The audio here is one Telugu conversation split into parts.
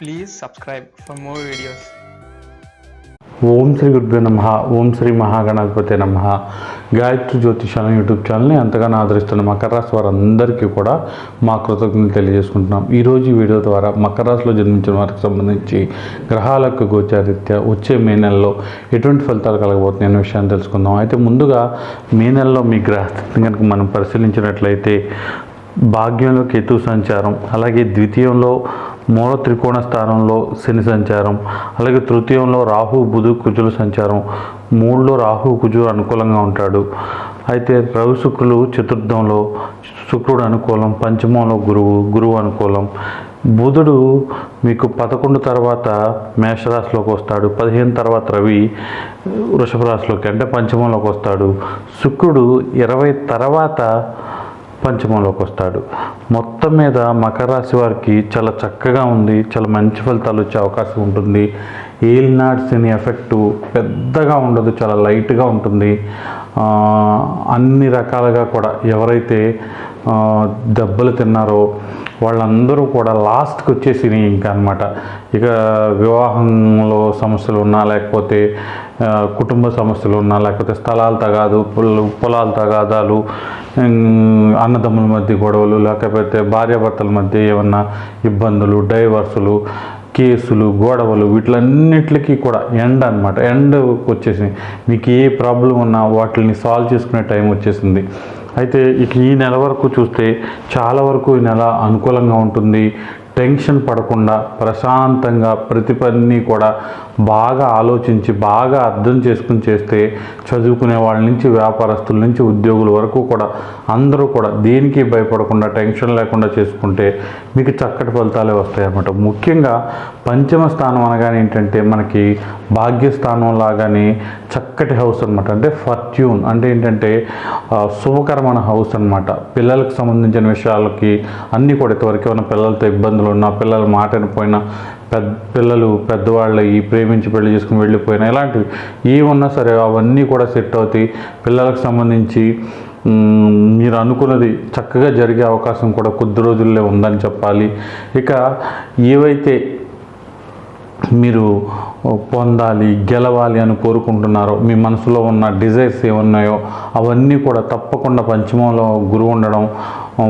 Please subscribe for more videos ఓం శ్రీ గురుభ్యో నమ ఓం శ్రీ మహాగణాధిపతి నమ. గాయత్రి జ్యోతిషాలను యూట్యూబ్ ఛానల్ని ఎంతగానో ఆదరిస్తున్న మకర రాశి వారందరికీ కూడా మా కృతజ్ఞతలు తెలియజేసుకుంటున్నాం. ఈరోజు వీడియో ద్వారా మకర రాశిలో జన్మించిన వారికి సంబంధించి గ్రహాలకు గోచారీత్యా వచ్చే మే నెలలో ఎటువంటి ఫలితాలు కలగబోతున్నాయి అనే విషయాన్ని తెలుసుకుందాం. అయితే ముందుగా మే నెలలో మీ గ్రహస్థితిని కనుక మనం పరిశీలించినట్లయితే భాగ్యంలో కేతు సంచారం అలాగే ద్వితీయంలో మూల త్రికోణ స్థానంలో శని సంచారం అలాగే తృతీయంలో రాహు బుధు కుజుల సంచారం. మూడులో రాహు కుజుడు అనుకూలంగా ఉంటాడు. అయితే రవి శుక్రులు చతుర్థంలో శుక్రుడు అనుకూలం పంచమంలో గురువు గురువు అనుకూలం. బుధుడు మీకు పదకొండు తర్వాత మేషరాశిలోకి వస్తాడు. పదిహేను తర్వాత రవి వృషభ రాశిలోకి అంటే పంచమంలోకి వస్తాడు. శుక్రుడు ఇరవై తర్వాత పంచమంలోకి వస్తాడు. మొత్తం మీద మకర రాశి వారికి చాలా చక్కగా ఉంది. చాలా మంచి ఫలితాలు వచ్చే అవకాశం ఉంటుంది. ఏలినాడ్ అనే ఎఫెక్టు పెద్దగా ఉండదు. చాలా లైట్గా ఉంటుంది. అన్ని రకాలుగా కూడా ఎవరైతే దెబ్బలు తిన్నారో వాళ్ళందరూ కూడా లాస్ట్కి వచ్చేసినాయి ఇంకా అనమాట ఇక వివాహంలో సమస్యలు ఉన్నా లేకపోతే కుటుంబ సమస్యలు ఉన్నా లేకపోతే స్థలాల తగాదు పొలాల తగాదాలు అన్నదమ్ముల మధ్య గొడవలు లేకపోతే భార్యాభర్తల మధ్య ఏమన్నా ఇబ్బందులు డైవర్సులు కేసులు గొడవలు వీటిలన్నిటికీ కూడా ఎండ్ అనమాట ఎండ్ వచ్చేసింది మీకు ఏ ప్రాబ్లం ఉన్నా వాటిని సాల్వ్ చేసుకునే టైం వచ్చేసింది. అయితే ఇక ఈ నెల వరకు చూస్తే చాలా వరకు ఈ నెల అనుకూలంగా ఉంటుంది. టెన్షన్ పడకుండా ప్రశాంతంగా ప్రతి పని కూడా బాగా ఆలోచించి బాగా అర్థం చేసుకుని చేస్తే చదువుకునే వాళ్ళ నుంచి వ్యాపారస్తుల నుంచి ఉద్యోగుల వరకు కూడా అందరూ కూడా దేనికి భయపడకుండా టెన్షన్ లేకుండా చేసుకుంటే మీకు చక్కటి ఫలితాలే వస్తాయన్నమాట. ముఖ్యంగా పంచమ స్థానం అనగానే ఏంటంటే మనకి భాగ్యస్థానం లాగానే చక్కటి హౌస్ అనమాట అంటే ఫర్ట్యూన్ అంటే ఏంటంటే శుభకరమైన హౌస్ అనమాట పిల్లలకు సంబంధించిన విషయాలకి అన్నీ కూడా ఇంతవరకు ఏమైనా పిల్లలతో ఇబ్బందులు ఉన్నా పిల్లలు మాట పోయినా పెద్ద పిల్లలు పెద్దవాళ్ళు ఈ ప్రేమించి పెళ్ళి చేసుకుని వెళ్ళిపోయినా ఇలాంటివి ఏమున్నా సరే అవన్నీ కూడా సెట్ అవుతాయి. పిల్లలకు సంబంధించి మీరు అనుకున్నది చక్కగా జరిగే అవకాశం కూడా కొద్ది రోజుల్లో ఉందని చెప్పాలి. ఇక ఏవైతే మీరు పొందాలి గెలవాలి అని కోరుకుంటున్నారో మీ మనసులో ఉన్న డిజైర్స్ ఏమున్నాయో అవన్నీ కూడా తప్పకుండా పంచమంలో గురువు ఉండడం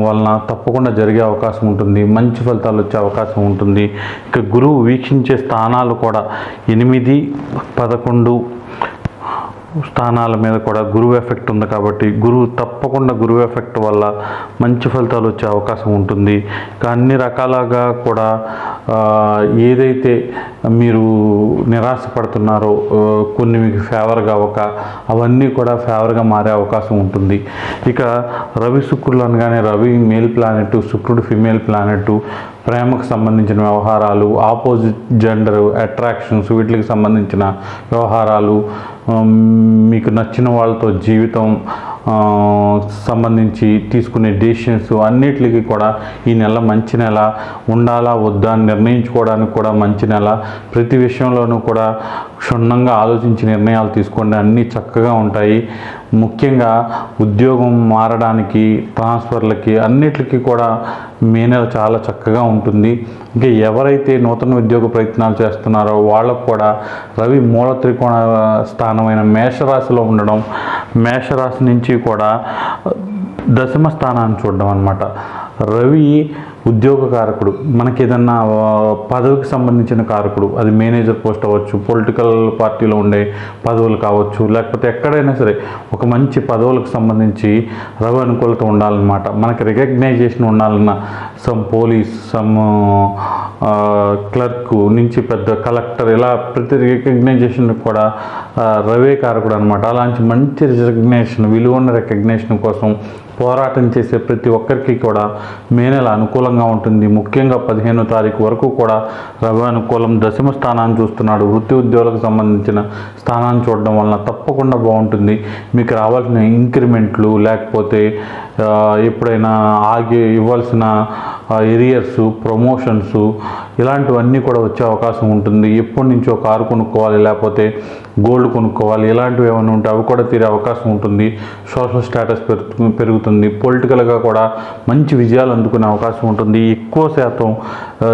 వలన తప్పకుండా జరిగే అవకాశం ఉంటుంది మంచి ఫలితాలు వచ్చే అవకాశం ఉంటుంది. ఇక గురువు వీక్షించే స్థానాలు కూడా ఎనిమిది పదకొండు స్థానాల మీద కూడా గురువు ఎఫెక్ట్ ఉంది కాబట్టి గురువు తప్పకుండా గురువు ఎఫెక్ట్ వల్ల మంచి ఫలితాలు వచ్చే అవకాశం ఉంటుంది. ఇంకా అన్ని రకాలుగా కూడా ఏదైతే మీరు నిరాశపడుతున్నారో పడుతున్నారో కొన్ని మీకు ఫేవర్గా అవ్వక అవన్నీ కూడా ఫేవర్గా మారే అవకాశం ఉంటుంది. ఇక రవి శుక్రులు అనగానే రవి మేల్ ప్లానెట్ శుక్రుడు ఫిమేల్ ప్లానెట్ ప్రేమకు సంబంధించిన వ్యవహారాలు ఆపోజిట్ జెండర్ అట్రాక్షన్స్ వీటికి సంబంధించిన వ్యవహారాలు మీకు నచ్చిన వాళ్ళతో జీవితం సంబంధించి తీసుకునే డెసిషన్స్ అన్నిటికీ కూడా ఈ నెల మంచి నెల ఉండాలా వద్దా అని నిర్ణయించుకోవడానికి కూడా మంచి నెల. ప్రతి విషయంలోనూ కూడా క్షుణ్ణంగా ఆలోచించి నిర్ణయాలు తీసుకోండి. అన్నీ చక్కగా ఉంటాయి. ముఖ్యంగా ఉద్యోగం మారడానికి ట్రాన్స్ఫర్లకి అన్నిటికీ కూడా మే నెల చాలా చక్కగా ఉంటుంది. ఇంకా ఎవరైతే నూతన ఉద్యోగ ప్రయత్నాలు చేస్తున్నారో వాళ్ళకు కూడా రవి మూల త్రికోణ స్థానమైన మేషరాశిలో ఉండడం మేషరాశి నుంచి కూడా దశమ స్థానాన్ని చూడడం అనమాట రవి ఉద్యోగ కారకుడు. మనకి ఏదన్నా పదవికి సంబంధించిన కారకుడు. అది మేనేజర్ పోస్ట్ అవ్వచ్చు పొలిటికల్ పార్టీలో ఉండే పదవులు కావచ్చు లేకపోతే ఎక్కడైనా సరే ఒక మంచి పదవులకు సంబంధించి రవి అనుకూలత ఉండాలన్నమాట. మనకి రికగ్నైజేషన్ ఉండాలన్న సమ్ పోలీస్ సమ్ క్లర్క్ నుంచి పెద్ద కలెక్టర్ ఇలా ప్రతి రికగ్నైజేషన్ కూడా రవే కారకుడు అనమాట అలాంటి మంచి రికగ్నేషన్ విలువన్న రికగ్నేషన్ కోసం పోరాటం చేసే ప్రతి ఒక్కరికి కూడా మే నెల అనుకూలంగా ఉంటుంది. ముఖ్యంగా పదిహేనో తారీఖు వరకు కూడా రవి అనుకూలం దశమ స్థానాన్ని చూస్తున్నాడు. వృత్తి ఉద్యోగులకు సంబంధించిన స్థానాన్ని చూడడం వలన తప్పకుండా బాగుంటుంది. మీకు రావాల్సిన ఇంక్రిమెంట్లు లేకపోతే ఎప్పుడైనా ఆగి ఇవ్వాల్సిన ఎరియర్స్ ప్రమోషన్స్ ఇలాంటివన్నీ కూడా వచ్చే అవకాశం ఉంటుంది. ఎప్పటి నుంచో కారు కొనుక్కోవాలి లేకపోతే గోల్డ్ కొనుక్కోవాలి ఇలాంటివి ఏమైనా ఉంటే అవి కూడా తీరే అవకాశం ఉంటుంది. సోషల్ స్టేటస్ పెరుగు పెరుగుతుంది. పొలిటికల్గా కూడా మంచి విజయాలు అందుకునే అవకాశం ఉంటుంది. ఎక్కువ శాతం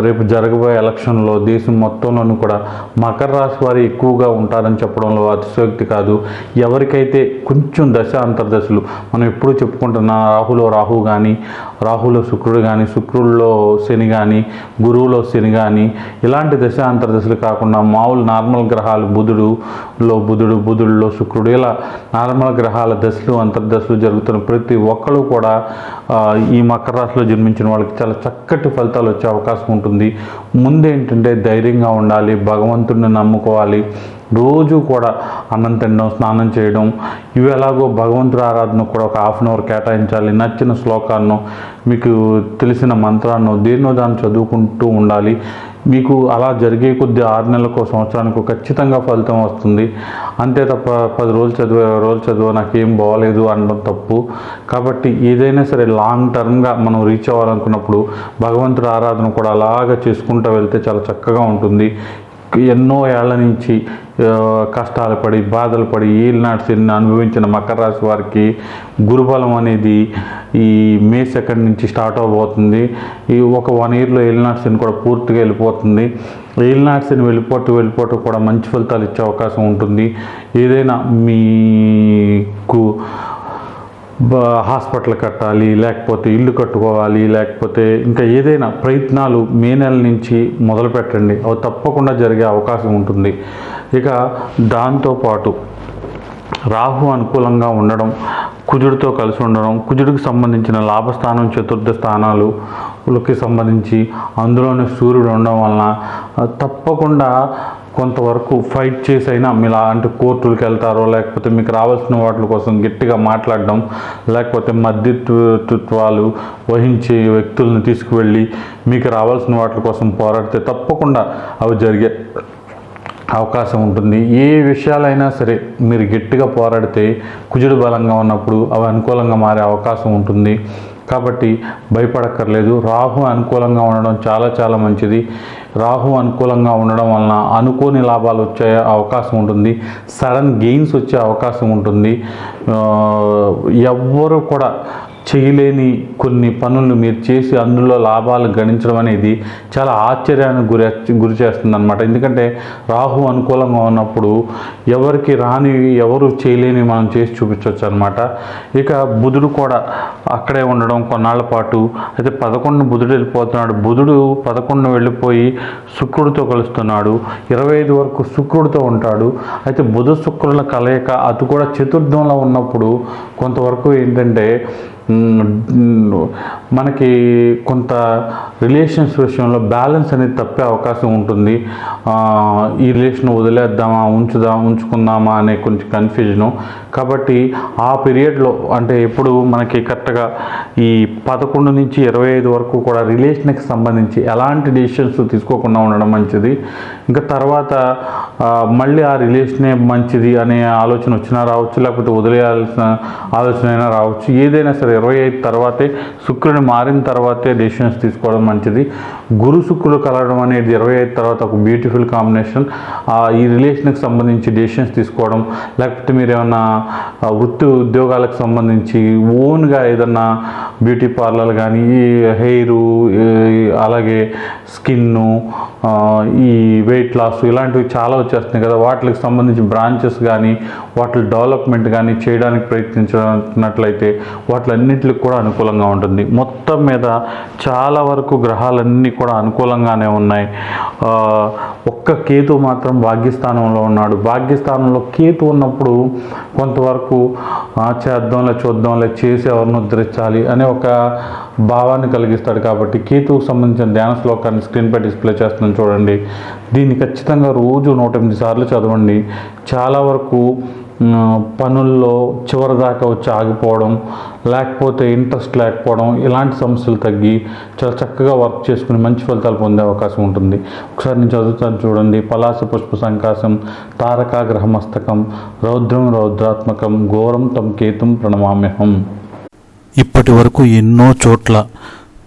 రేపు జరగబోయే ఎలక్షన్లో దేశం మొత్తంలోనూ కూడా మకర రాశి వారు ఎక్కువగా ఉంటారని చెప్పడంలో అతిశయోక్తి కాదు. ఎవరికైతే కొంచెం దశ అంతర్దశలు మనం ఎప్పుడూ చెప్పుకుంటున్న రాహులో రాహు కానీ రాహులో శుక్రుడు కానీ శుక్రుల్లో శని కానీ గురువులో శని కానీ ఇలాంటి దశ అంతర్దశలు కాకుండా మామూలు నార్మల్ గ్రహాలు బుధుడులో బుధుడు బుధుడులో శుక్రుడు ఇలా నార్మల్ గ్రహాల దశలు అంతర్దశలు జరుగుతున్న ప్రతి ఒక్కరు కూడా ఈ మకర రాశిలో జన్మించిన వాళ్ళకి చాలా చక్కటి ఫలితాలు వచ్చే అవకాశం ఉంటుంది. ముందేంటంటే ధైర్యంగా ఉండాలి భగవంతుడిని నమ్ముకోవాలి రోజు కూడా అన్నం తినడం స్నానం చేయడం ఇవి ఎలాగో భగవంతుడి ఆరాధన కూడా ఒక హాఫ్ అన్ అవర్ కేటాయించాలి నచ్చిన శ్లోకాలను మీకు తెలిసిన మంత్రాలను దేన్నో దాన్ని చదువుకుంటూ ఉండాలి. మీకు అలా జరిగే కొద్ది ఆరు నెలలకు సంవత్సరానికి ఖచ్చితంగా ఫలితం వస్తుంది. అంతే తప్ప పది రోజులు చదివే ఇరవై రోజులు చదివా నాకేం బాగోలేదు అనడం తప్పు. కాబట్టి ఏదైనా సరే లాంగ్ టర్మ్గా మనం రీచ్ అవ్వాలనుకున్నప్పుడు భగవంతుడి ఆరాధన కూడా అలాగా చేసుకుంటూ వెళ్తే చాలా చక్కగా ఉంటుంది. ఎన్నో ఏళ్ళ నుంచి కష్టాలు పడి బాధలు పడి ఏలినాటి అనుభవించిన మకర రాశి వారికి గురుబలం అనేది ఈ మే సెకండ్ నుంచి స్టార్ట్ అవబోతుంది. ఈ ఒక వన్ ఇయర్లో ఏలినాటి శని కూడా పూర్తిగా వెళ్ళిపోతుంది. ఏలినాటి శని వెళ్ళిపోటు వెళ్ళిపోటు కూడా మంచి ఫలితాలు ఇచ్చే అవకాశం ఉంటుంది. ఏదైనా మీ హాస్పిటల్ కట్టాలి లేకపోతే ఇల్లు కట్టుకోవాలి లేకపోతే ఇంకా ఏదైనా ప్రయత్నాలు మే నెల నుంచి మొదలు పెట్టండి. అవి తప్పకుండా జరిగే అవకాశం ఉంటుంది. ఇక దాంతోపాటు రాహు అనుకూలంగా ఉండడం కుజుడితో కలిసి ఉండడం కుజుడికి సంబంధించిన లాభస్థానం చతుర్థ స్థానాలుకి సంబంధించి అందులోనే సూర్యుడు ఉండడం వలన తప్పకుండా కొంతవరకు ఫైట్ చేసైనా మీ మీరు అంటే కోర్టులకు వెళ్తారో లేకపోతే మీకు రావాల్సిన వాటి కోసం గట్టిగా మాట్లాడడం లేకపోతే మధ్యత్వాలు వహించే వ్యక్తులను తీసుకువెళ్ళి మీకు రావాల్సిన వాటి కోసం పోరాడితే తప్పకుండా అవి జరిగే అవకాశం ఉంటుంది. ఏ విషయాలైనా సరే మీరు గట్టిగా పోరాడితే కుజుడు బలంగా ఉన్నప్పుడు అవి అనుకూలంగా మారే అవకాశం ఉంటుంది. కాబట్టి భయపడక్కర్లేదు. రాహు అనుకూలంగా ఉండడం చాలా చాలా మంచిది. రాహు అనుకూలంగా ఉండడం వలన అనుకోని లాభాలు వచ్చే అవకాశం ఉంటుంది. సడన్ గెయిన్స్ వచ్చే అవకాశం ఉంటుంది. ఎవ్వరు కూడా చేయలేని కొన్ని పనులు మీరు చేసి అందులో లాభాలు గణించడం అనేది చాలా ఆశ్చర్యానికి గురి గురి చేస్తుంది అనమాట ఎందుకంటే రాహు అనుకూలంగా ఉన్నప్పుడు ఎవరికి రాని ఎవరు చేయలేని మనం చేసి చూపించవచ్చు అనమాట ఇక బుధుడు కూడా అక్కడే ఉండడం కొన్నాళ్ళ పాటు. అయితే పదకొండు బుధుడు వెళ్ళిపోతున్నాడు. బుధుడు పదకొండు వెళ్ళిపోయి శుక్రుడితో కలుస్తున్నాడు. ఇరవై ఐదు వరకు శుక్రుడితో ఉంటాడు. అయితే బుధ శుక్రుల కలయిక అది కూడా చతుర్థంలో ఉన్నప్పుడు కొంతవరకు ఏంటంటే మనకి కొంత రిలేషన్స్ విషయంలో బ్యాలెన్స్ అనేది తప్పే అవకాశం ఉంటుంది. ఈ రిలేషన్ వదిలేద్దామా ఉంచుదామా ఉంచుకుందామా అనే కొంచెం కన్ఫ్యూజను. కాబట్టి ఆ పీరియడ్లో అంటే ఎప్పుడు మనకి కరెక్ట్గా ఈ పదకొండు నుంచి ఇరవై ఐదు వరకు కూడా రిలేషన్కి సంబంధించి ఎలాంటి డిసిషన్స్ తీసుకోకుండా ఉండడం మంచిది. ఇంకా తర్వాత మళ్ళీ ఆ రిలేషనే మంచిది అనే ఆలోచన వచ్చినా రావచ్చు లేకపోతే వదిలేయాల్సిన ఆలోచన అయినా రావచ్చు. ఏదైనా సరే ఇరవై ఐదు తర్వాతే శుక్రుని మారిన తర్వాతే డెసిషన్స్ తీసుకోవడం మంచిది. గురు శుక్రులు కలవడం అనేది ఇరవై ఐదు తర్వాత ఒక బ్యూటిఫుల్ కాంబినేషన్ ఈ రిలేషన్కి సంబంధించి డెసిషన్స్ తీసుకోవడం లేకపోతే మీరు ఏమైనా వృత్తి ఉద్యోగాలకు సంబంధించి ఓన్గా ఏదన్నా బ్యూటీ పార్లర్ కానీ ఈ హెయిరు అలాగే స్కిన్ను ఈ వెయిట్ లాస్ ఇలాంటివి చాలా వచ్చేస్తున్నాయి కదా. వాటికి సంబంధించి బ్రాంచెస్ కానీ వాటి డెవలప్మెంట్ కానీ చేయడానికి ప్రయత్నించినట్లయితే అన్నింటికి కూడా అనుకూలంగా ఉంటుంది. మొత్తం మీద చాలా వరకు గ్రహాలన్నీ కూడా అనుకూలంగానే ఉన్నాయి. ఒక్క కేతు మాత్రం భాగ్యస్థానంలో ఉన్నాడు. భాగ్యస్థానంలో కేతు ఉన్నప్పుడు కొంతవరకు చేద్దాంలే చూద్దాంలే చేసి ఎవరిని ఉద్ధరించాలి అనే ఒక భావాన్ని కలిగిస్తాడు. కాబట్టి కేతువుకు సంబంధించిన ధ్యాన శ్లోకాన్ని స్క్రీన్పై డిస్ప్లే చేస్తున్నాను చూడండి. దీన్ని ఖచ్చితంగా రోజు నూట ఎనిమిది సార్లు చదవండి. చాలా వరకు పనుల్లో చివరి దాకా వచ్చి ఆగిపోవడం లేకపోతే ఇంట్రెస్ట్ లేకపోవడం ఇలాంటి సమస్యలు తగ్గి చాలా చక్కగా వర్క్ చేసుకుని మంచి ఫలితాలు పొందే అవకాశం ఉంటుంది. ఒకసారి నేను చదువుతాను చూడండి. పలాస పుష్ప సంకాశం తారకా గ్రహమస్తకం రౌద్రం రౌద్రాత్మకం ఘోరం తం కేతుం ప్రణమామ్యహం. ఇప్పటి వరకు ఎన్నో చోట్ల